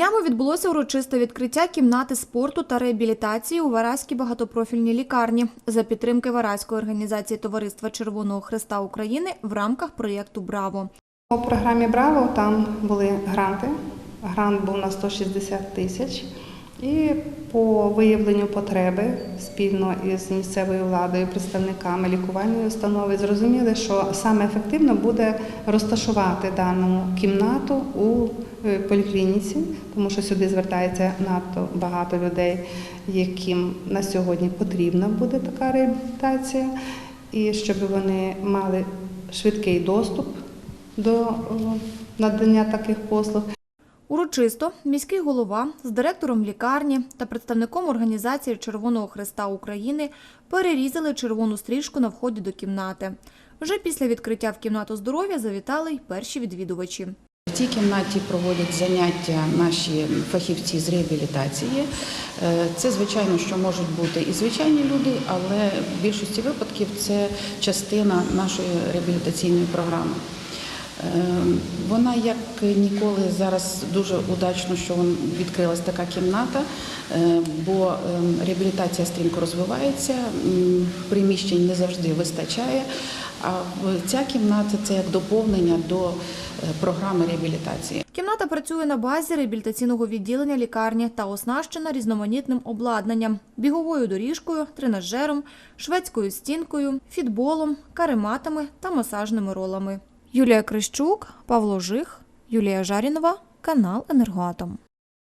Днями відбулося урочисте відкриття кімнати спорту та реабілітації у Вараській багатопрофільній лікарні за підтримки Вараської організації Товариства Червоного Христа України в рамках проєкту Браво. У програмі Браво там були гранти. Грант був на 160 тисяч. І по виявленню потреби спільно із місцевою владою, представниками лікувальної установи зрозуміли, що саме ефективно буде розташувати дану кімнату у е, поліклініці, тому що сюди звертається надто багато людей, яким на сьогодні потрібна буде така реабілітація, і щоб вони мали швидкий доступ до надання таких послуг. Урочисто міський голова з директором лікарні та представником організації Червоного Христа України перерізали червону стрічку на вході до кімнати. Вже після відкриття в кімнату здоров'я завітали й перші відвідувачі. В цій кімнаті проводять заняття наші фахівці з реабілітації. Е, Це звичайно, що можуть бути і звичайні люди, але в більшості випадків це частина нашої реабілітаційної програми. Е, Вона як ніколи зараз дуже удачно, що відкрилась така кімната, е, бо ем, реабілітація стрімко розвивається, приміщень не завжди вистачає. А ця кімната це як доповнення до е, програми реабілітації. Кімната працює на базі реабілітаційного відділення лікарні та оснащена різноманітним обладнанням, біговою доріжкою, тренажером, шведською стінкою, фітболом, карематами та масажними ролами. Юлія Крищук, Павло Жих, Юлія Жарінова, канал Енергоатом.